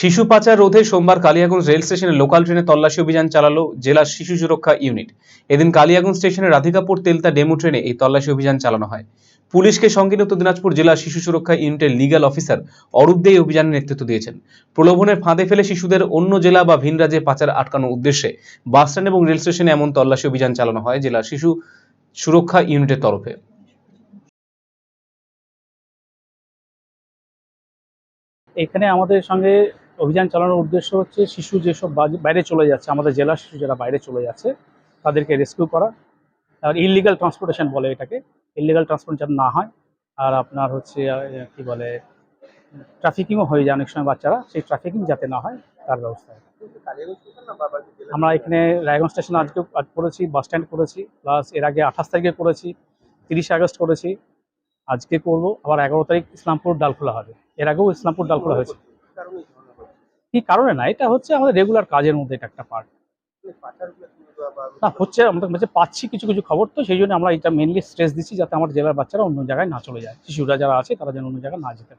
শিশু পাচার রোধে সোমবার কালিয়াগঞ্জ রেল স্টেশনে লোকাল ট্রেনে তল্লাশি অভিযান চালালো জেলা শিশু সুরক্ষা ইউনিট। এদিন কালিয়াগঞ্জ স্টেশনে রাধিকাপুর তেলতা ডেমো ট্রেনে এই তল্লাশি অভিযান চালানো হয়। পুলিশকে সঙ্গে উত্তর দিনাজপুর জেলা শিশু সুরক্ষা ইউনিটের লিগ্যাল অফিসার অরূপ দে অভিযানের নেতৃত্ব দিয়েছেন। প্রলোভনের ফাঁদে ফেলে শিশুদের অন্য জেলা বা ভিন রাজ্যে পাচার আটকানোর উদ্দেশ্যে বাস স্ট্যান্ড এবং রেল স্টেশনে এমন তল্লাশি অভিযান চালানো হয় জেলা শিশু সুরক্ষা ইউনিটের তরফে। এখানে আমাদের সঙ্গে অভিযান চালানোর উদ্দেশ্য হচ্ছে শিশু যেসব বাইরে চলে যাচ্ছে, আমাদের জেলার শিশু যারা বাইরে চলে যাচ্ছে, তাদেরকে রেস্কিউ করা। আর ইলিগাল ট্রান্সপোর্টেশন বলে এটাকে। ইলিগাল ট্রান্সপোর্ট যেন না হয়। আর আপনার হচ্ছে কি বলে ট্রাফিকিংও হয়ে যায় অনেক সময় বাচ্চারা। সেই ট্রাফিকিং যাতে না হয়, তার ব্যবস্থা আমরা এখানে রায়গঞ্জ স্টেশন আজকে, আজ করেছি বাস স্ট্যান্ড করেছি। প্লাস এর আগে আঠাশ তারিখে করেছি, তিরিশে আগস্ট করেছি। আজকে করব, আবার এগারো তারিখ ইসলামপুর ডালখোলা হবে। এর আগেও ইসলামপুর ডালখোলা হয়েছে। কি কারণে না? এটা হচ্ছে আমাদের রেগুলার কাজের মধ্যে এটা একটা পার্ট না, হচ্ছে আমাদের পাচ্ছি কিছু কিছু খবর তো, সেই জন্য আমরা এটা মেনলি স্ট্রেস দিচ্ছি যাতে আমার জেলার বাচ্চারা অন্য জায়গায় না চলে যায়। শিশুরা যারা আছে, তারা যেন অন্য জায়গায় না যেতে।